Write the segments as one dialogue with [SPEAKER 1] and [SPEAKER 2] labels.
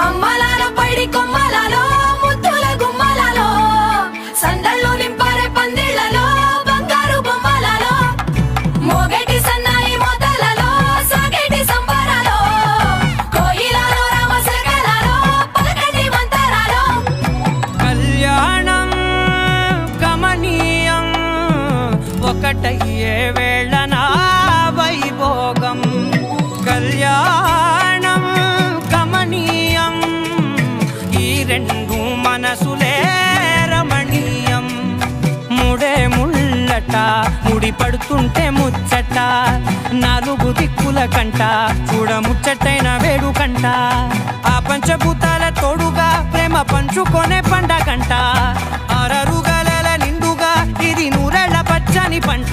[SPEAKER 1] అమ్మలాల పైడి కొమ్మలలో ముద్దుల గుమ్మలలో సందళ్ళు నింపారే పందిళ్ళలో బంగారు బొమ్మలలో మోగటి సన్నాయి మోతలలో సాగటి సంబరాలో కోయిలలో రామశకలలో పలకటి మంతరాలో.
[SPEAKER 2] కళ్యాణం గమనీయం ఒకటయ్యే వేళ ముడి పడుతుంటే ముచ్చట. నాలుగు దిక్కుల కంట చూడ ముచ్చటైన వేడుకంట ఆ పంచభూతాల తోడుగా ప్రేమ పంచుకొనే పండగంట ఆరరుగల నిండుగా ఇది నూరెళ్ళ పచ్చని పంట.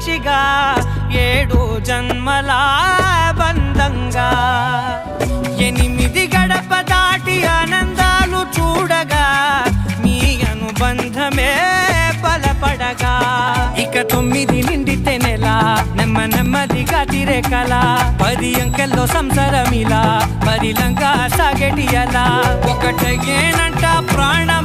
[SPEAKER 2] సాక్షిగా ఏడు జన్మల బంధంగా. ఎనిమిది గడప దాటి ఆనందాలు చూడగా మీ అనుబంధమే బలపడగా. ఇక తొమ్మిది నిండితే నెల నెమ్మ నెమ్మదిగా తిరే కళ పది అంకెల్లో సంసారమిలా పరిలంగా సాగటి అలా ఒకటేనంట ప్రాణం